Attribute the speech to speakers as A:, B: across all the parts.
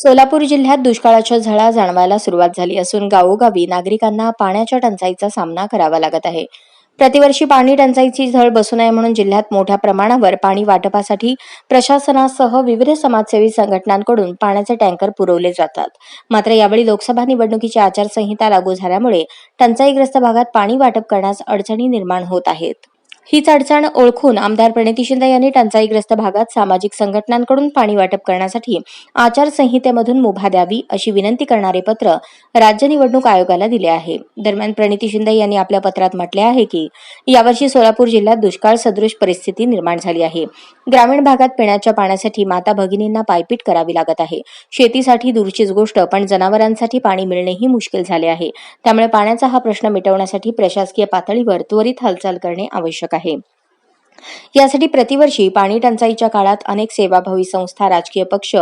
A: सोलापूर जिल्ह्यात दुष्काळाच्या झळा जाणवायला सुरुवात झाली असून गावोगावी नागरिकांना पाण्याच्या टंचाईचा सामना करावा लागत आहे. प्रतिवर्षी पाणी टंचाईची झळ बसू नये म्हणून जिल्ह्यात मोठ्या प्रमाणावर पाणी वाटपासाठी प्रशासनासह विविध समाजसेवी संघटनांकडून पाण्याचे टँकर पुरवले जातात. मात्र यावेळी लोकसभा निवडणुकीची आचारसंहिता लागू झाल्यामुळे टंचाईग्रस्त भागात पाणी वाटप करण्यास अडचणी निर्माण होत आहेत. हीच अडचण ओळखून आमदार प्रणिती शिंदे यांनी टंचाईग्रस्त भागात सामाजिक संघटनांकडून पाणी वाटप करण्यासाठी आचारसंहितेमधून मुभा द्यावी अशी विनंती करणारे पत्र राज्य निवडणूक आयोगाला दिले आहे. दरम्यान प्रणिती शिंदे यांनी आपल्या पत्रात म्हटले आहे की यावर्षी सोलापूर जिल्ह्यात दुष्काळ सदृश परिस्थिती निर्माण झाली आहे. ग्रामीण भागात पिण्याच्या पाण्यासाठी माता भगिनींना पायपीट करावी लागत आहे. शेतीसाठी दूरचीच गोष्ट पण जनावरांसाठी पाणी मिळणेही मुश्किल झाले आहे. त्यामुळे पाण्याचा हा प्रश्न मिटवण्यासाठी प्रशासकीय पातळीवर त्वरित हालचाल करणे आवश्यक आहे. यासाठी प्रतिवर्षी पाणी टंचाईच्या काळात अनेक सेवाभावी संस्था राजकीय पक्ष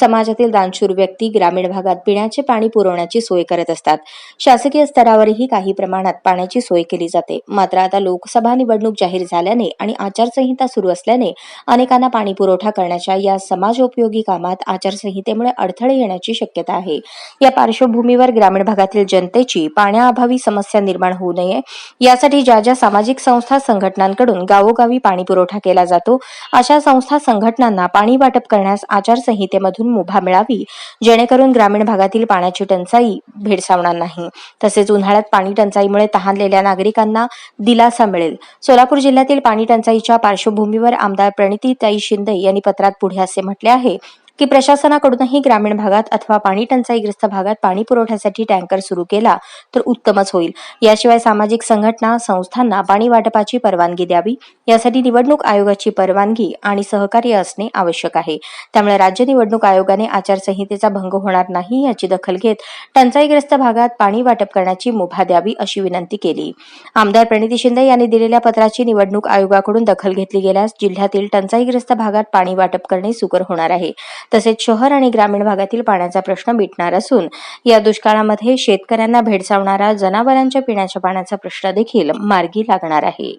A: समाजातील दानशूर व्यक्ती ग्रामीण भागात पिण्याचे पाणी पुरवण्याची सोय करत असतात. शासकीय स्तरावरही काही प्रमाणात पाण्याची सोय केली जाते. मात्र आता लोकसभा निवडणूक जाहीर झाल्याने आणि आचारसंहिता सुरू असल्याने अनेकांना पाणी पुरवठा करण्याच्या या समाजोपयोगी कामात आचारसंहितेमुळे अडथळे येण्याची शक्यता आहे. या पार्श्वभूमीवर ग्रामीण भागातील जनतेची पाण्याअभावी समस्या निर्माण होऊ नये. यासाठी ज्या ज्या सामाजिक संस्था संघटनांकडून गावोगावी पाणी पुरवठा केला जातो. अशा संस्था संघटनांना पाणी वाटप करण्यास आचारसंहितेमधून मुभा मिळावी जेणेकरून ग्रामीण भागातील पाण्याची टंचाई भेडसावणार नाही. तसेच उन्हाळ्यात पाणी टंचाईमुळे तहानलेल्या नागरिकांना दिलासा मिळेल. सोलापूर जिल्ह्यातील पाणी टंचाईच्या पार्श्वभूमीवर आमदार प्रणितीताई शिंदे यांनी पत्रात पुढे असे म्हटले आहे की प्रशासनाकडूनही ग्रामीण भागात अथवा पाणी टंचाईग्रस्त भागात पाणी पुरवठ्यासाठी टँकर सुरू केला तर उत्तमच होईल. याशिवाय सामाजिक संघटना संस्थांना पाणी वाटपाची परवानगी द्यावी. यासाठी निवडणूक आयोगाची परवानगी आणि सहकार्य असणे आवश्यक आहे. त्यामुळे राज्य निवडणूक आयोगाने आचारसंहितेचा भंग होणार नाही याची दखल घेत टंचाईग्रस्त भागात पाणी वाटप करण्याची मुभा द्यावी अशी विनंती केली. आमदार प्रणिती शिंदे यांनी दिलेल्या पत्राची निवडणूक आयोगाकडून दखल घेतली गेल्यास जिल्ह्यातील टंचाईग्रस्त भागात पाणी वाटप करणे सुकर होणार आहे. तसेच शहर आणि ग्रामीण भागातील पाण्याचा प्रश्न मिटणार असून या दुष्काळामध्ये शेतकऱ्यांना भेडसावणारा जनावरांच्या पिण्याच्या पाण्याचा प्रश्न देखील मार्गी लागणार आहे.